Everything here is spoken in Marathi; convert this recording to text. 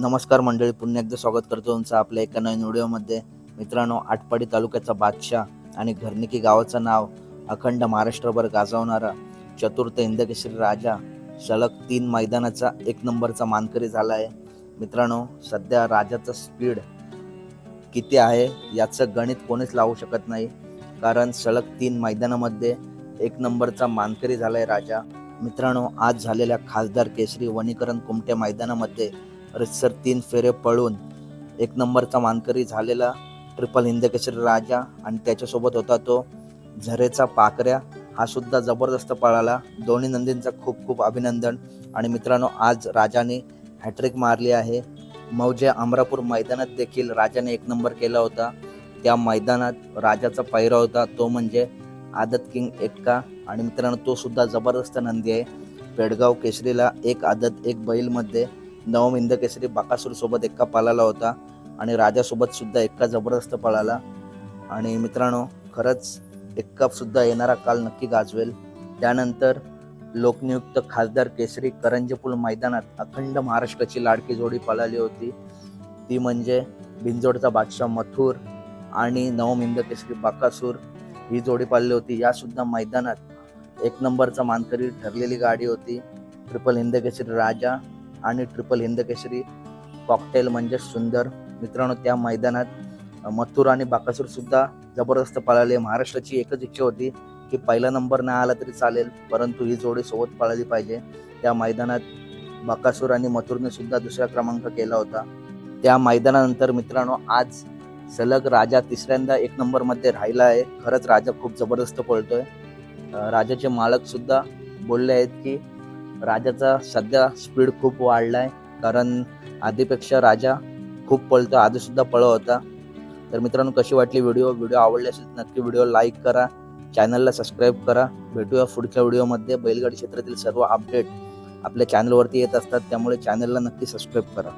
नमस्कार मंडळी पुन्हा एकदा स्वागत करतो तुमचं आपल्या एका नवीन व्हिडिओमध्ये. मित्रांनो आटपाडी तालुक्याचा बादशाह आणि घरनिकी गावाचं नाव अखंड महाराष्ट्रभर गाजवणारा चतुर्थ हिंदकेसरी राजा सलग तीन मैदानाचा एक नंबरचा मानकरी झाला आहे. मित्रांनो सध्या राजाचं स्पीड किती आहे याचं गणित कोणीच लावू शकत नाही. कारण सलग तीन मैदानामध्ये एक नंबरचा मानकरी झाला आहे राजा. मित्रांनो आज झालेल्या खासदार केसरी वनीकरण कुमटे मैदानामध्ये रितसर तीन फेरे पळून एक नंबरचा मानकरी झालेला ट्रिपल हिंदकेश्वरी राजा आणि त्याच्यासोबत होता तो झरेचा पाकऱ्या. हा सुद्धा जबरदस्त पळाला. दोन्ही नंदींचं खूप खूप अभिनंदन. आणि मित्रांनो आज राजाने हॅट्रिक मारली आहे. मौजे अमरापूर मैदानात देखील राजाने एक नंबर केला होता. त्या मैदानात राजाचा पैरा होता. तो म्हणजे आदत किंग एक्का. आणि मित्रांनो तो सुद्धा जबरदस्त नंदी आहे. पेडगाव केसरीला एक आदत एक बैलमध्ये. नवम हिंद केसरी बाकासूर एक्का पळाला होता आणि राजासोबत सुद्धा एक्का जबरदस्त पळाला. आणि मित्रांनो खरंच एक्का सुद्धा येणारा काल नक्की गाजवेल. त्यानंतर लोकनियुक्त खासदार केसरी करंजपूल मैदानात अखंड महाराष्ट्राची लाडकी जोडी पळाली होती. ती म्हणजे बिंजोडचा बादशाह मथुर आणि नवम केसरी बाकासूर ही जोडी पाळली होती. या सुद्धा मैदानात एक नंबरचा मानकरी ठरलेली गाडी होती. ट्रिपल हिंद केसरी राजा आणि ट्रिपल हिंदकेसरी कॉकटेल म्हणजे सुंदर. मित्रांनो त्या मैदानात मथुर आणि बाकासूर सुद्धा जबरदस्त पळाले. महाराष्ट्राची एकच इच्छा होती की पहिला नंबर नाही आला तरी चालेल परंतु ही जोडी सोबत पळाली पाहिजे. त्या मैदानात बाकासूर आणि मथुरने सुद्धा दुसरा क्रमांक केला होता. त्या मैदानानंतर मित्रांनो आज सलग राजा तिसऱ्यांदा एक नंबरमध्ये राहिला आहे. खरंच राजा खूप जबरदस्त पळतोय. राजाचे मालक सुद्धा बोलले आहेत की राजाचा सध्या स्पीड खूप वाढला आहे कारण आधीपेक्षा राजा खूप पळतो आधी सुद्धा पळ होता. तर मित्रांनो कशी वाटली व्हिडिओ व्हिडिओ आवडली असेल नक्की व्हिडिओ लाईक करा. चॅनलला सबस्क्राईब करा. भेटूया पुढच्या व्हिडिओमध्ये बैलगाडी क्षेत्रातील सर्व अपडेट आपल्या चॅनलवरती येत असतात. त्यामुळे चॅनलला नक्की सबस्क्राईब करा.